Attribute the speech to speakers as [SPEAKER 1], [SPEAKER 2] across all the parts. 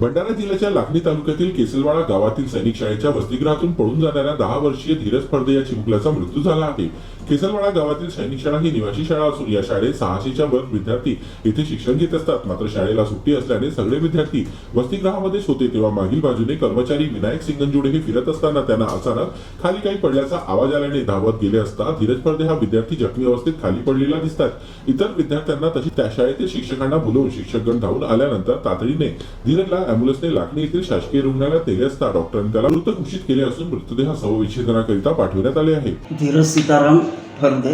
[SPEAKER 1] भंडारा जिल्ह्याच्या लाखणी तालुक्यातील केसलवाडा गावातील सैनिक शाळेच्या वसतिगृहातून पळून जाणाऱ्या दहा वर्षीय धीरज फडदे या चिमुकल्याचा मृत्यू झाला आहे. केसलवाडा गावातील सैनिक शाळा ही निवासी शाळा असून या शाळेत सहाशेच्या वर विद्यार्थी येथे शिक्षण घेत असतात. मात्र शाळेला सुट्टी असल्याने सगळे विद्यार्थी वसतिगृहामध्येच होते. तेव्हा मागील बाजूने कर्मचारी विनायक सिंगंजुडे हे फिरत असताना त्यांना अचानक खाली काही पडल्याचा आवाज आल्याने धावत गेले असता धीरज फडदे हा विद्यार्थी जखमी अवस्थेत खाली पडलेला दिसतात. इतर विद्यार्थ्यांना तशी त्या शाळेतील शिक्षकांना बोलवून शिक्षकगण धावून आल्यानंतर तातडीने धीरजला अँब्युलन्सने लाखनी येथील शासकीय रुग्णालयात नेले असता डॉक्टरांनी त्याला मृत घोषित केले असून मृतदेह शवविच्छेदनाकरिता पाठवण्यात आले आहे.
[SPEAKER 2] धीरज सीताराम फरदे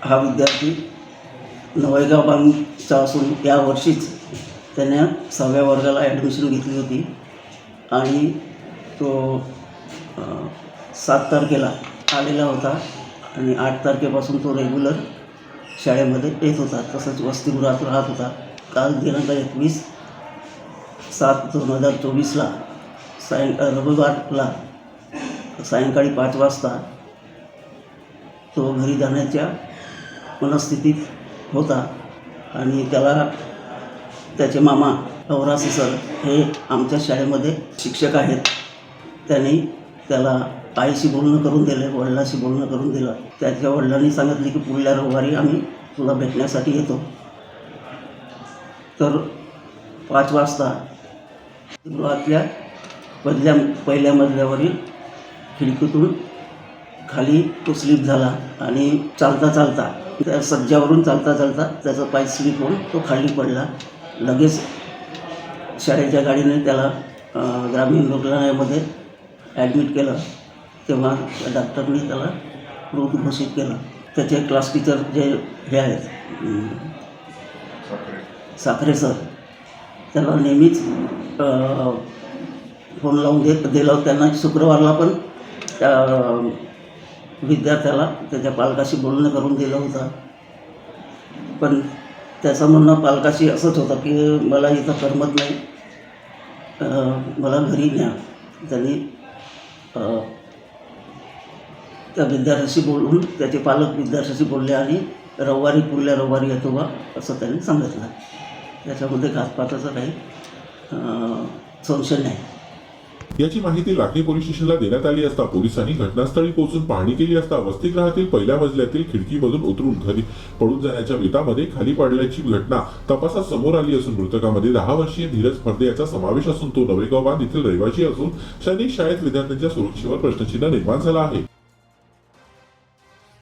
[SPEAKER 2] हा विद्यार्थी नवयगाव बांधचा असून या वर्षीच त्याने सहाव्या वर्गाला ॲडमिशन घेतली होती. आणि तो सात तारखेला आलेला होता आणि आठ तारखेपासून तो रेग्युलर शाळेमध्ये येत होता. तसंच वसतिगृहात राहत होता. काल दिनांक एकवीस सात दोन हजार चोवीसला सायं रविवारला सायंकाळी पाच वाजता तो घरी जाण्याच्या मनस्थितीत होता आणि त्याला त्याचे मामा अवरासी सर हे आमच्या शाळेमध्ये शिक्षक आहेत. त्यांनी त्याला आईशी बोलणं करून दिलं वडिलाशी बोलणं करून दिलं. त्याच्या वडिलांनी सांगितले की पुढल्या रविवारी आम्ही तुला भेटण्यासाठी येतो. तर पाच वाजता गृहातल्या पहिल्या पहिल्या मजल्यावरील खिडकीतून खाली तो स्लिप झाला आणि चालता चालता त्या सज्जावरून चालता चालता त्याचा पाय स्लिप होऊन तो खाली पडला. लगेच शाळेच्या गाडीने त्याला ग्रामीण रुग्णालयामध्ये ॲडमिट केलं. तेव्हा त्या त्याला मृत घोषित केलं. त्याचे क्लास टीचर जे हे आहेत साखरे. सर त्याला नेहमीच फोन लावून देत दिला त्यांना शुक्रवारला पण त्या विद्यार्थ्याला त्याच्या पालकाशी बोलणं करून दिलं होतं. पण त्याचं म्हणणं पालकाशी असंच होतं की मला इथं करमत नाही. मला घरी न्या. त्यांनी त्या विद्यार्थ्याशी बोलून त्याचे पालक विद्यार्थ्याशी बोलले आणि रविवारी पुढल्या रविवारी येतो बा असं त्यांनी सांगितलं. याच्यामध्ये घातपाताचा काही संशय नाही.
[SPEAKER 1] याची माहिती लाखनी पोलीस स्टेशनला देण्यात आली असता पोलिसांनी घटनास्थळी पोहोचून पाहणी केली असता वसतिगृहातील पहिल्या मजल्यातील खिडकीमधून उतरून घरी पळून जाण्याच्या वितामध्ये खाली पडल्याची घटना तपासात समोर आली असून मृतकामध्ये दहा वर्षीय धीरज फर्दे याचा समावेश असून तो नवेगाव बांध येथील रहिवासी असून सैनिक शाळेत विद्यार्थ्यांच्या सुरक्षेवर प्रश्नचिन्ह निर्माण झाला आहे.